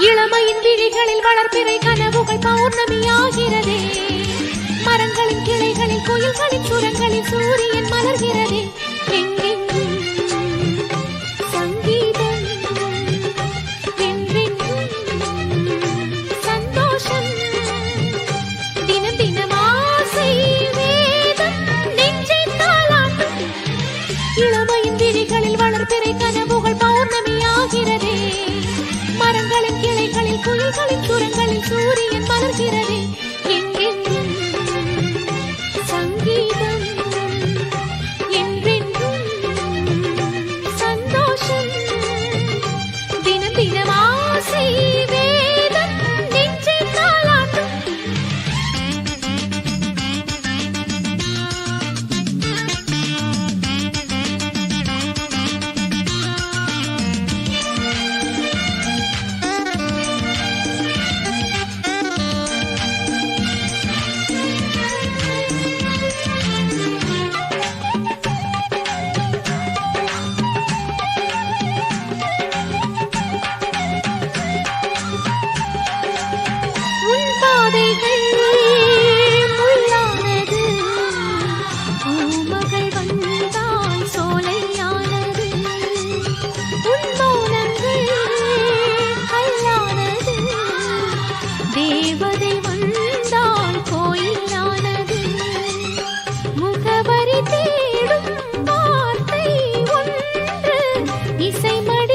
இளமையின் விழிகளில் வளர்ப்பிறை கனவுகள் பௌர்ணமியாகிறதே. மரங்களின் கிளைகளில் கோயில்களின் சுரங்களில் சூரியன் மலர்கிறதே. மலர்கிறதே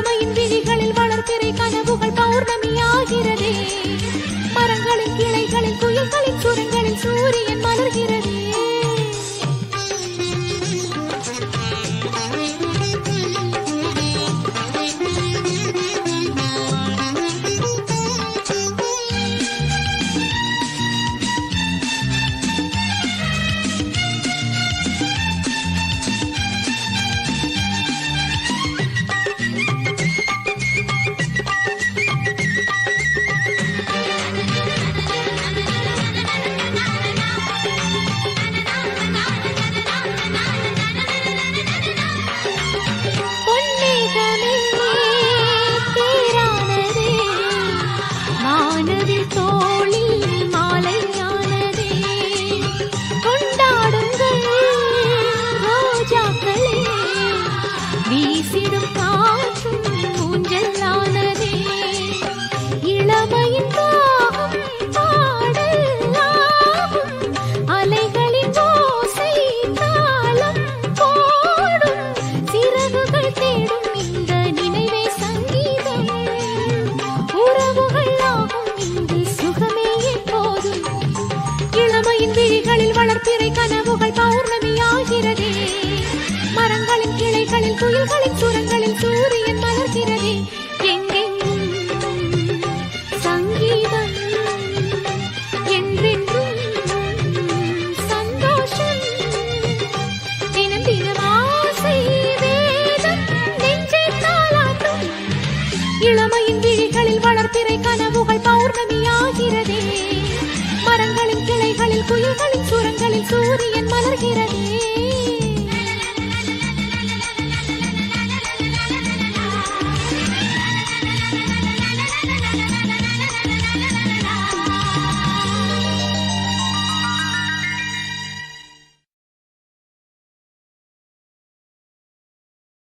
இளமையின் விழிகளில் வளர்த்திரை கனவுகள் பௌர்ணமி ஆகிறதே மரங்களின் கிளைகளில் குயில்களின் சுரங்களில் சூரியன் மலர்கிறதே. புகை பௌர்ணமி ஆகிறதே மரங்களின் கிளைகளில் குயில்களின் சுரங்களில் சூரியன் மலர்கிறதே.